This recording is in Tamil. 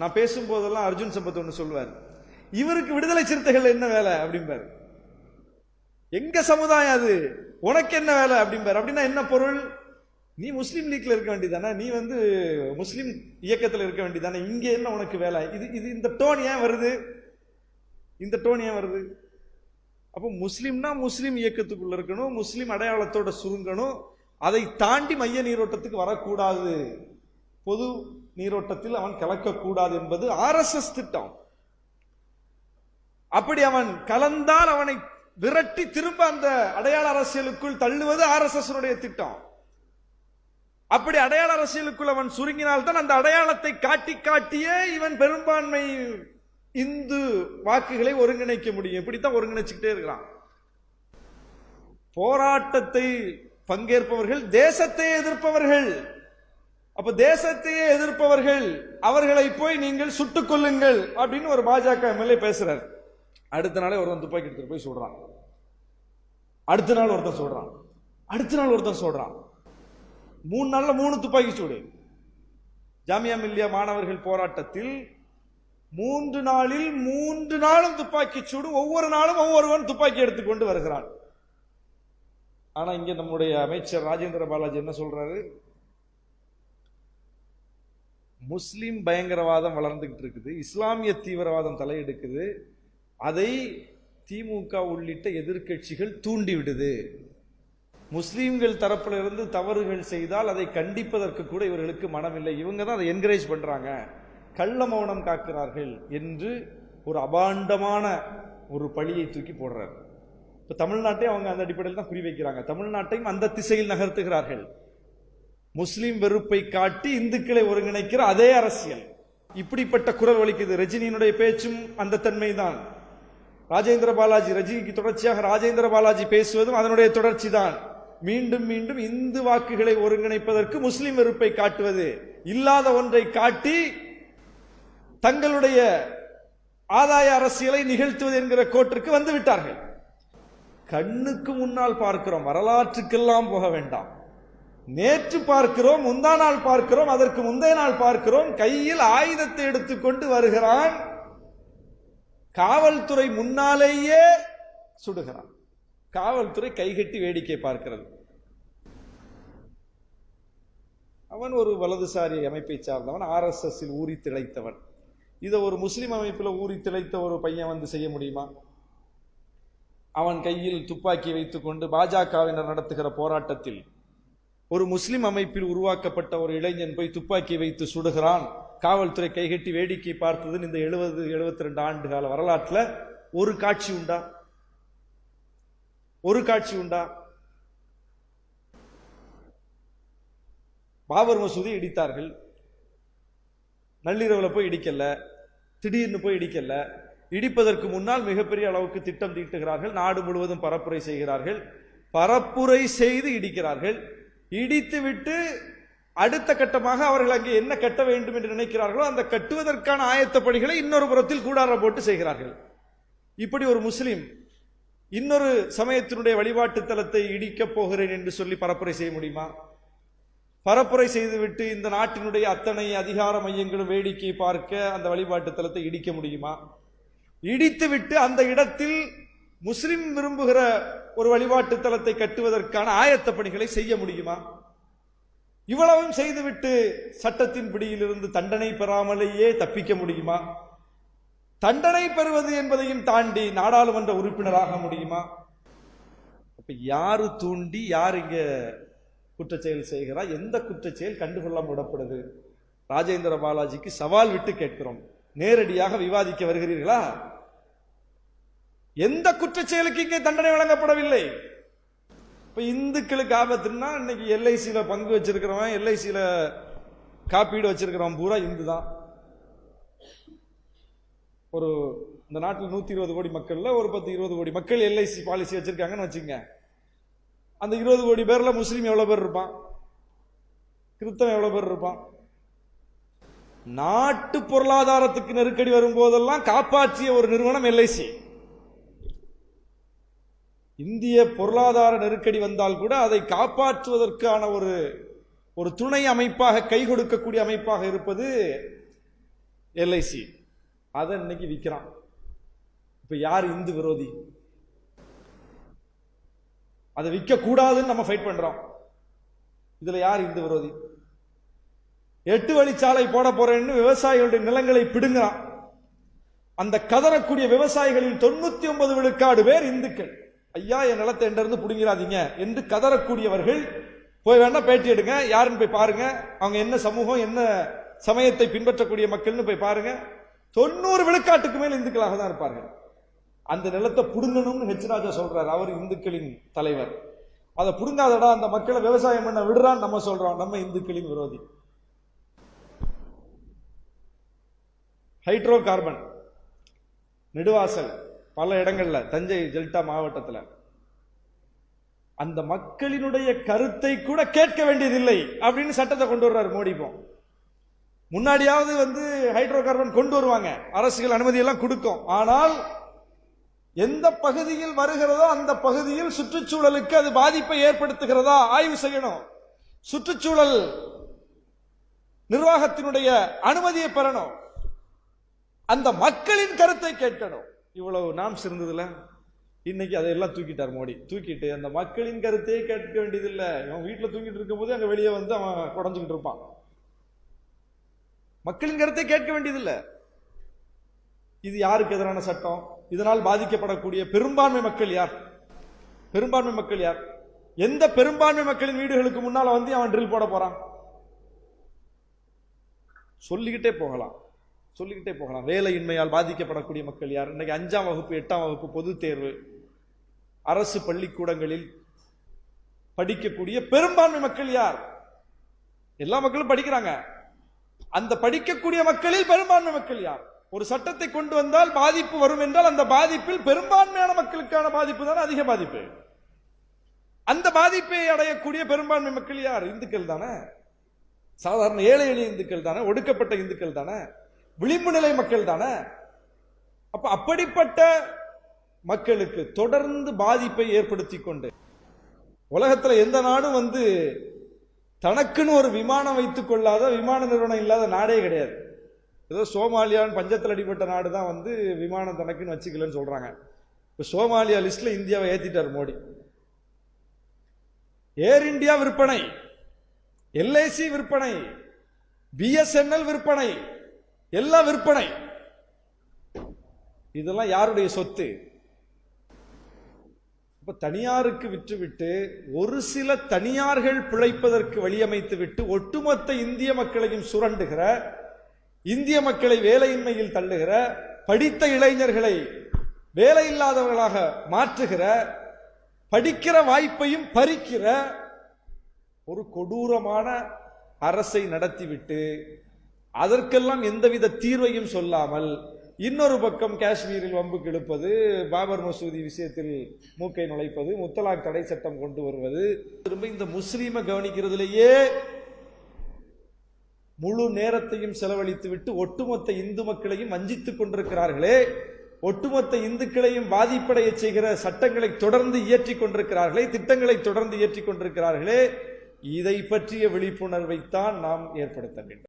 நான் பேசும்போதெல்லாம் அர்ஜுன் சம்பத் ஒன்று சொல்லுவார். இவருக்கு விடுதலை சிறுத்தைகள் என்ன வேலை அப்படிம்பாரு. எங்க சமுதாயம் அது? உனக்கு என்ன வேலை அப்படிம்பாரு. அப்படின்னா என்ன பொருள்? நீ முஸ்லீம் லீக்ல இருக்க வேண்டியதானே நீ வந்து முஸ்லீம் இயக்கத்தில் இருக்க வேண்டியதானே இங்க என்ன உனக்கு வேலை? இது இது இந்த டோன் ஏன் வருது? இந்த டோன் ஏன் வருது? அப்போ முஸ்லீம்னா முஸ்லீம் இயக்கத்துக்குள்ள இருக்கணும் முஸ்லீம் அடையாளத்தோட சுருங்கணும். அதை தாண்டி மைய நீரோட்டத்துக்கு வரக்கூடாது. பொது நீரோட்டத்தில் அவன் கலக்கக்கூடாது என்பது ஆர்எஸ்எஸ் திட்டம். அப்படி அவன் கலந்தால் அவனை விரட்டி திரும்ப அந்த அடையாள அரசியலுக்குள் தள்ளுவது ஆர்எஸ்எஸ் திட்டம். அப்படி அடையாள அரசியலுக்குள் அவன் சுருங்கினால்தான் அந்த அடையாளத்தை காட்டி காட்டியே இவன் பெரும்பான்மை இந்து வாக்குகளை ஒருங்கிணைக்க முடியும். இப்படித்தான் ஒருங்கிணைச்சுக்கிட்டே இருக்கிறான். போராட்டத்தை பங்கேற்பவர்கள் தேசத்தை எதிர்ப்பவர்கள். அப்ப தேசத்தையே எதிர்ப்பவர்கள் அவர்களை போய் நீங்கள் சுட்டுக் கொள்ளுங்கள் அப்படின்னு ஒரு பாஜக எம்எல்ஏ பேசுறாரு. அடுத்த நாளே ஒருத்தன் துப்பாக்கி எடுத்துட்டு போய் சொல்றான். அடுத்த நாள் ஒருத்தன் சொல்றான். அடுத்த நாள் ஒருத்தன் சொல்றான். மூணு நாள்ல மூணு துப்பாக்கி சூடு. ஜாமியா மில்லியா மாணவர்கள் போராட்டத்தில் மூன்று நாளில் மூன்று நாளும் துப்பாக்கி சூடு ஒவ்வொரு நாளும் ஒவ்வொருவன் துப்பாக்கி எடுத்துக்கொண்டு வருகிறான். ஆனா இங்க நம்முடைய அமைச்சர் ராஜேந்திர பாலாஜி என்ன சொல்றாரு? முஸ்லீம் பயங்கரவாதம் வளர்ந்துக்கிட்டு இருக்குது இஸ்லாமிய தீவிரவாதம் தலையெடுக்குது அதை திமுக உள்ளிட்ட எதிர்க்கட்சிகள் தூண்டிவிடுது. முஸ்லீம்கள் தரப்பிலிருந்து தவறுகள் செய்தால் அதை கண்டிப்பதற்கு கூட இவர்களுக்கு மனமில்லை. இவங்க தான் அதை என்கரேஜ் பண்ணுறாங்க கள்ள மௌனம் காக்கிறார்கள் என்று ஒரு அபாண்டமான ஒரு பழியை தூக்கி போடுறார். இப்போ தமிழ்நாட்டையும் அவங்க அந்த அடிப்படையில் தான் குறி வைக்கிறாங்க தமிழ்நாட்டையும் அந்த திசையில் நகர்த்துகிறார்கள். முஸ்லீம் வெறுப்பை காட்டி இந்துக்களை ஒருங்கிணைக்கிற அதே அரசியல். இப்படிப்பட்ட குரல் வலிக்குது ரஜினியினுடைய பேச்சும் அந்த தன்மை தான் ராஜேந்திர பாலாஜி ரஜினிக்கு தொடர்ச்சியாக ராஜேந்திர பாலாஜி பேசுவதும் அதனுடைய தொடர்ச்சி தான் மீண்டும் மீண்டும் இந்து வாக்குகளை ஒருங்கிணைப்பதற்கு முஸ்லிம் வெறுப்பை காட்டுவது. இல்லாத ஒன்றை காட்டி தங்களுடைய ஆதாய அரசியலை நிகழ்த்துவது என்கிற கோட்டிற்கு வந்து விட்டார்கள் கண்ணுக்கு முன்னால் பார்க்கிறோம். வரலாற்றுக்கெல்லாம் போக வேண்டாம். நேற்று பார்க்கிறோம் முந்தா நாள் பார்க்கிறோம் அதற்கு முந்தைய நாள் பார்க்கிறோம். கையில் ஆயுதத்தை எடுத்துக்கொண்டு வருகிறான். காவல்துறை முன்னாலேயே சுடுகிறான். காவல்துறை கைகட்டி வேடிக்கை பார்க்கிறது. அவன் ஒரு வலதுசாரி அமைப்பை சார்ந்தவன் ஆர்எஸ்எஸ்ஸில் ஊறி திளைத்தவன். இதை ஒரு முஸ்லீம் அமைப்பில் ஊறி திளைத்த ஒரு பையன் வந்து செய்ய முடியுமா? அவன் கையில் துப்பாக்கி வைத்துக்கொண்டு பாஜகவினர் நடத்துகிற போராட்டத்தில் ஒரு முஸ்லிம் அமைப்பில் உருவாக்கப்பட்ட ஒரு இளைஞன் போய் துப்பாக்கி வைத்து சுடுகிறான். காவல்துறை கைகட்டி வேடிக்கை பார்த்ததுன்னு இந்த எழுபது எழுபத்தி ரெண்டு ஆண்டு கால வரலாற்றில் ஒரு காட்சி உண்டா? ஒரு காட்சி உண்டா? பாபர் மசூதி இடித்தார்கள். நள்ளிரவில் போய் இடிக்கல. திடீர்னு போய் இடிக்கல. இடிப்பதற்கு முன்னால் மிகப்பெரிய அளவுக்கு திட்டம் தீட்டுகிறார்கள். நாடு முழுவதும் பரப்புரை செய்கிறார்கள். பரப்புரை செய்து இடிக்கிறார்கள். இடித்து விட்டு அடுத்த கட்டமாக அவர்கள் அங்கே என்ன கட்ட வேண்டும் என்று நினைக்கிறார்களோ அந்த கட்டுவதற்கான ஆயத்த பணிகளை இன்னொரு புறத்தில் கூடார போட்டு செய்கிறார்கள். இப்படி ஒரு முஸ்லீம் இன்னொரு சமயத்தினுடைய வழிபாட்டு தலத்தை இடிக்கப் போகிறேன் என்று சொல்லி பரப்புரை செய்ய முடியுமா? பரப்புரை செய்துவிட்டு இந்த நாட்டினுடைய அத்தனை அதிகார மையங்களும் வேடிக்கை பார்க்க அந்த வழிபாட்டு தலத்தை இடிக்க முடியுமா? இடித்துவிட்டு அந்த இடத்தில் முஸ்லிம் விரும்புகிற ஒரு வழிபாட்டு தலத்தை கட்டுவதற்கான ஆயத்த பணிகளை செய்ய முடியுமா? இவ்வளவும் செய்துவிட்டு சட்டத்தின் பிடியிலிருந்து தண்டனை பெறாமலேயே தப்பிக்க முடியுமா? தண்டனை பெறுவது என்பதையும் தாண்டி நாடாளுமன்ற உறுப்பினராக முடியுமா? அப்ப யாரு தூண்டி யார் இங்க குற்றச்செயல் செய்கிறா? எந்த குற்றச்செயல் கண்டுகொள்ள விடப்படுது? ராஜேந்திர பாலாஜிக்கு சவால் விட்டு கேட்கிறோம். நேரடியாக விவாதிக்க வருகிறீர்களா? எந்த குற்றச்செயலுக்கு இங்கே தண்டனை வழங்கப்படவில்லை? இப்ப இந்துக்களுக்கு ஆபத்துன்னா இன்னைக்கு எல்ஐசியில பங்கு வச்சிருக்கிறவன் எல்ஐசியில காப்பீடு வச்சிருக்கிறவன் பூரா இந்து தான் ஒரு இந்த நாட்டில் நூத்தி இருபது கோடி மக்கள்ல ஒரு பத்து இருபது கோடி மக்கள் எல்ஐசி பாலிசி வச்சிருக்காங்கன்னு வச்சுங்க அந்த இருபது கோடி பேர்ல முஸ்லீம் எவ்வளவு பேர் இருப்பான்? கிறிஸ்தவன் எவ்வளவு பேர் இருப்பான்? நாட்டு பொருளாதாரத்துக்கு நெருக்கடி வரும்போதெல்லாம் காப்பாற்றிய ஒரு நிறுவனம் எல்ஐசி. இந்திய பொருளாதார நெருக்கடி வந்தால் கூட அதை காப்பாற்றுவதற்கான ஒரு ஒரு துணை அமைப்பாக கை கொடுக்கக்கூடிய அமைப்பாக இருப்பது எல்ஐசி. அதை இன்னைக்கு விற்கிறான் இப்போ யார் இந்து விரோதி? அதை விற்க கூடாதுன்னு நம்ம ஃபைட் பண்றோம். இதுல யார் இந்து விரோதி? எட்டு வழிச்சாலை போட போறேன்னு விவசாயிகளுடைய நிலங்களை பிடுங்குறான். அந்த கதறக்கூடிய விவசாயிகளில் தொண்ணூத்தி ஒன்பது விழுக்காடு பேர் இந்துக்கள். ஐயா என் நிலத்தை என்ற பிடுங்கிறாதீங்க என்று கதறக்கூடியவர்கள் போய் வேணா பேட்டி எடுங்க யாருன்னு போய் பாருங்க அவங்க என்ன சமூகம் என்ன சமயத்தை பின்பற்றக்கூடிய மக்கள்னு போய் பாருங்க. தொண்ணூறு விழுக்காட்டுக்கு மேல் இந்துக்களாக தான் இருப்பார்கள். அந்த நிலத்தை புடுங்கணும்னு ஹெச் ராஜா அவர் இந்துக்களின் தலைவர். அதை புடுங்காதடா அந்த மக்களை விவசாயம் பண்ண விடுறான்னு நம்ம சொல்றோம். நம்ம இந்துக்களின் விரோதி. ஹைட்ரோ கார்பன் நெடுவாசல் பல இடங்கள்ல தஞ்சை டெல்டா மாவட்டத்தில். அந்த மக்களினுடைய கருத்தை கூட கேட்க வேண்டியதில்லை அப்படின்னு சட்டத்தை கொண்டு வர்றாரு மோடி இப்போ. முன்னாடியாவது வந்து ஹைட்ரோ கார்பன் கொண்டு வருவாங்க. அரசுகள் அனுமதி எல்லாம் கொடுக்கும். ஆனால் எந்த பகுதியில் வருகிறதோ அந்த பகுதியில் சுற்றுச்சூழலுக்கு அது பாதிப்பை ஏற்படுத்துகிறதா ஆய்வு செய்யணும். சுற்றுச்சூழல் நிர்வாகத்தினுடைய அனுமதியை பெறணும். அந்த மக்களின் கருத்தை கேட்கணும். இவ்வளவு நாம் சிறந்ததில்ல இன்னைக்கு அதையெல்லாம் தூக்கிட்டார் மோடி. தூக்கிட்டு அந்த மக்களின் கருத்தையே கேட்க வேண்டியதில்லை. அவன் வீட்டில் தூங்கிட்டு இருக்கும்போது அங்கே வெளியே வந்து அவன் குடஞ்சிக்கிட்டு இருப்பான். மக்களின் கருத்தை கேட்க வேண்டியதில்லை. இது யாருக்கு எதிரான சட்டம்? இதனால் பாதிக்கப்படக்கூடிய பெரும்பான்மை மக்கள் யார்? பெரும்பான்மை மக்கள் யார்? எந்த பெரும்பான்மை மக்களின் வீடுகளுக்கு முன்னால வந்து அவன் ட்ரில் போட போறான்? சொல்லிக்கிட்டே போகலாம். சொல்லிக்கிட்டே போகலாம். வேலையின்மையால் பாதிக்கப்படக்கூடிய மக்கள் யார்? இன்றைக்கி அஞ்சாம் வகுப்பு எட்டாம் வகுப்பு பொதுத் தேர்வு. அரசு பள்ளிக்கூடங்களில் படிக்கக்கூடிய பெரும்பான்மை மக்கள் யார்? எல்லா மக்களும் படிக்கிறாங்க. அந்த படிக்கக்கூடிய மக்களில் பெரும்பான்மை மக்கள் யார்? ஒரு சட்டத்தை கொண்டு வந்தால் பாதிப்பு வரும் என்றால் அந்த பாதிப்பில் பெரும்பான்மையான மக்களுக்கான பாதிப்பு தானே அதிக பாதிப்பு. அந்த பாதிப்பை அடையக்கூடிய பெரும்பான்மை மக்கள் யார்? இந்துக்கள் தானே. சாதாரண ஏழை எளிய இந்துக்கள் தானே. ஒடுக்கப்பட்ட இந்துக்கள் தானே. விளிம்பு நிலை மக்கள் தானே? அப்ப அப்படிப்பட்ட மக்களுக்கு தொடர்ந்து பாதிப்பை ஏற்படுத்தி கொண்டு உலகத்தில் எந்த நாடும் வந்து தனக்குன்னு ஒரு விமானம் வைத்துக் கொள்ளாத விமான நிறுவனம் இல்லாத நாடே கிடையாது. ஏதோ சோமாலியான்னு பஞ்சத்தில் அடிபட்ட நாடு தான் வந்து விமானம் தனக்குன்னு வச்சுக்கலன்னு சொல்றாங்க. இப்போ சோமாலியா லிஸ்ட்ல இந்தியாவை ஏற்றிட்டார் மோடி. ஏர் இந்தியா விற்பனை எல்ஐசி விற்பனை பிஎஸ்என்எல் விற்பனை எல்லாம் விற்பனை. இதெல்லாம் யாருடைய சொத்து? இப்ப தனியாருக்கு விற்றுவிட்டு ஒரு சில தனியார்கள் பிழைப்பதற்கு வழியமைத்து விட்டு ஒட்டுமொத்த இந்திய மக்களையும் சுரண்டுகிற இந்திய மக்களை வேலையின்மையில் தள்ளுகிற படித்த இளைஞர்களை வேலையில்லாதவர்களாக மாற்றுகிற படிக்கிற வாய்ப்பையும் பறிக்கிற ஒரு கொடூரமான அரசை நடத்திவிட்டு அதற்கெல்லாம் எந்தவித தீர்வையும் சொல்லாமல் இன்னொரு பக்கம் காஷ்மீரில் வம்புக்கு இழுப்பது பாபர் மசூதி விஷயத்தில் மூக்கை நுழைப்பது முத்தலாக் தடை சட்டம் கொண்டு வருவது. திரும்ப இந்த முஸ்லீமை கவனிக்கிறதுலேயே முழு நேரத்தையும் செலவழித்து விட்டு ஒட்டுமொத்த இந்து மக்களையும் வஞ்சித்துக் கொண்டிருக்கிறார்களே ஒட்டுமொத்த இந்துக்களையும் பாதிப்படைய செய்கிற சட்டங்களை தொடர்ந்து இயற்றிக் கொண்டிருக்கிறார்களே திட்டங்களை தொடர்ந்து இயற்றிக் கொண்டிருக்கிறார்களே இதை பற்றிய விழிப்புணர்வைத்தான் நாம் ஏற்படுத்த வேண்டும்.